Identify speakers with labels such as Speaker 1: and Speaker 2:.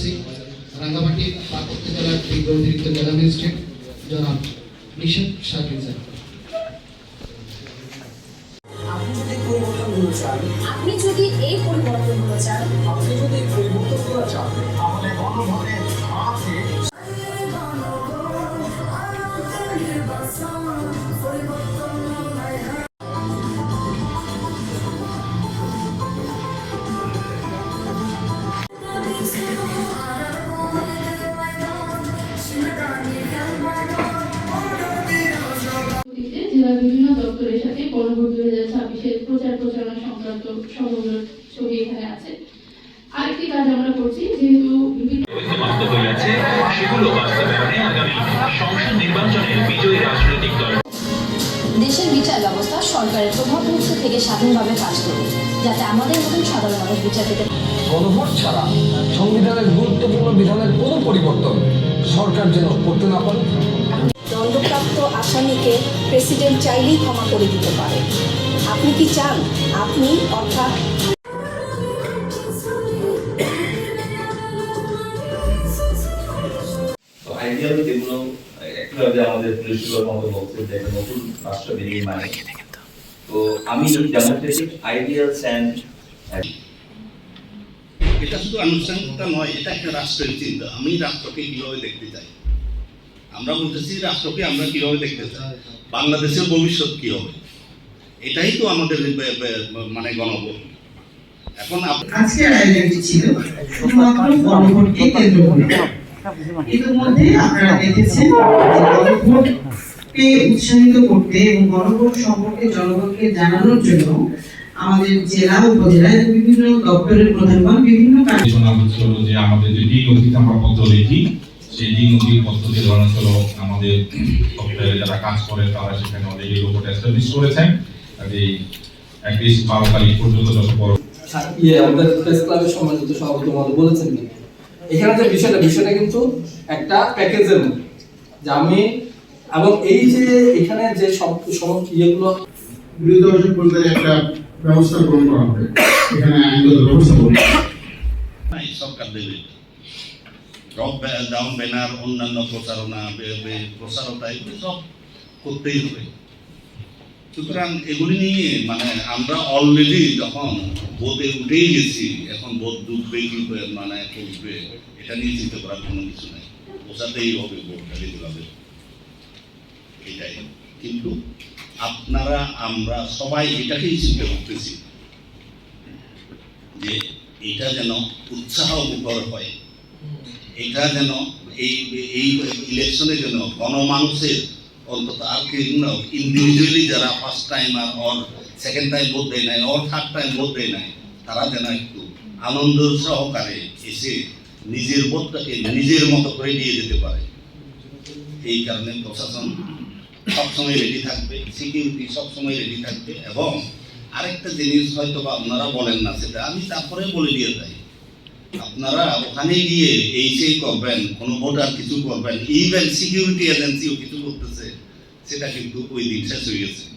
Speaker 1: জানাচ্ছি রাঙ্গামাটি পার্বত্য জেলার বিজ্ঞ অতিরিক্ত জেলা ম্যাজিস্ট্রেট জনাব নিশাদ শাকির স্যার
Speaker 2: আপনি যদি
Speaker 3: এই পরিবর্তনগুলো চান
Speaker 2: আপনি যদি পরিবর্তনগুলো চান আমাদের
Speaker 4: অন্যভাবে জেলার বিভিন্ন দপ্তরের সাথে পরবর্তী দুই হাজার ছাব্বিশের প্রচার প্রচারণা সংক্রান্ত সমগ্র ছবি এখানে আছে। আরেকটি কাজ আমরা করছি যেহেতু বিভিন্ন
Speaker 5: সমাপ্ত হইয়াছে সেগুলো বাস্তবায়নে আগামী সংসদ নির্বাচনে বিজয়ী রাজনৈতিক দল।
Speaker 3: দেশের বিচার ব্যবস্থা সরকারের প্রভাব মুক্ত থেকে স্বাধীনভাবে কাজ করবে যাতে আমাদের মতন সাধারণ মানুষ বিচার পেতে
Speaker 2: গণভোট ছাড়া সংবিধানের গুরুত্বপূর্ণ বিধানের কোনো পরিবর্তন সরকার যেন করতে না পারে।
Speaker 6: দণ্ডপ্রাপ্ত আসামিকে প্রেসিডেন্ট চাইলেই ক্ষমা করে দিতে পারে। আপনি কি চান? আপনি অর্থাৎ
Speaker 7: তো আইডিয়াল যেগুলো একইভাবে আমাদের পুলিশ সুপার মতো বলছে যে একটা নতুন রাষ্ট্র বেরিয়ে মানে। তো আমি ডেমোক্রেটিক আইডিয়ালস অ্যান্ড
Speaker 8: এটা শুধু আনুষ্ঠানিকতা নয় এটা একটা রাষ্ট্রের চিন্তা। আমি রাষ্ট্রকে কীভাবে দেখতে চাই? আমরা বলতেছি রাষ্ট্রকে আমরা কীভাবে দেখতে চাই? বাংলাদেশের ভবিষ্যৎ কি হবে? এটাই তো আমাদের মানে গণভোট। এখন
Speaker 9: আয়োজনটি ছিল শুধুমাত্র গণভোটকে কেন্দ্র করে। ইতিমধ্যে আপনারা দেখেছেন গণভোটকে উৎসাহিত করতে এবং গণভোট সম্পর্কে জনগণকে জানানোর জন্য আমাদের জেলা উপজেলা বিভিন্ন দপ্তরের প্রধানগণ বিভিন্ন কাজ
Speaker 10: যে আমাদের যে আমরা পত্র লিখি সেই দিন নথির পদ্ধতি ধরেন হলো আমাদের সফটওয়্যারে যারা কাজ করে তারা সেখানে অলরেডি রোবট এস্টাবলিশ করেছেন। কাজে অ্যাটলিস্ট বারো তারিখ পর্যন্ত যত বড়
Speaker 11: ইয়ে আমাদের প্রেস ক্লাবের সম্মানিত সভাপতি মহোদয় বলেছেন এখানে যে বিষয়টা বিষয়টা কিন্তু একটা প্যাকেজের মতো যে আমি এবং এই যে এখানে যে সব সমস্ত ইয়েগুলো
Speaker 12: বিরোধী দর্শক পরিবারে একটা ব্যবস্থা গ্রহণ করা হবে। এখানে আইনগত ব্যবস্থা করবে
Speaker 8: সরকার দেবে। ডাউন ব্যানার অন্যান্য প্রচারণা প্রচারতা এগুলো সব করতেই হবে। সুতরাং এগুলি নিয়ে মানে আমরা অলরেডি যখন বোধে উঠেই গেছি, এখন বোধ ডুববে কি মানে উঠবে এটা নিয়ে চিন্তা করার কোনো কিছু নাই। বোঝাতেই হবে বোধটা যেগুলো এটাই। কিন্তু আপনারা, আমরা সবাই এটাকেই চিন্তা করতেছি যে এটা যেন উৎসাহ মুখর হয়। এটা যেন এই এই ইলেকশনে যেন গণমানুষের অন্তত আর কি ইন্ডিভিজুয়ালি যারা ফার্স্ট টাইম আর অর সেকেন্ড টাইম ভোট দেয় নাই অর থার্ড টাইম ভোট দেয় নাই, তারা যেন একটু আনন্দ সহকারে এসে নিজের ভোটটাকে নিজের মতো করে নিয়ে যেতে পারে। এই কারণে প্রশাসন সবসময় রেডি থাকবে সিকিউরিটি সবসময় রেডি থাকবে, এবং আরেকটা জিনিস হয়তো বা আপনারা বলেন না, সেটা আমি তারপরে বলে দিয়ে যাই। আপনারা ওখানে গিয়ে এই সেই করবেন, কোনো ভোটার কিছু করবেন ইভেন সিকিউরিটি এজেন্সিও কিছু করতেছে, সেটা কিন্তু ওই দিন শেষ হয়ে গেছে।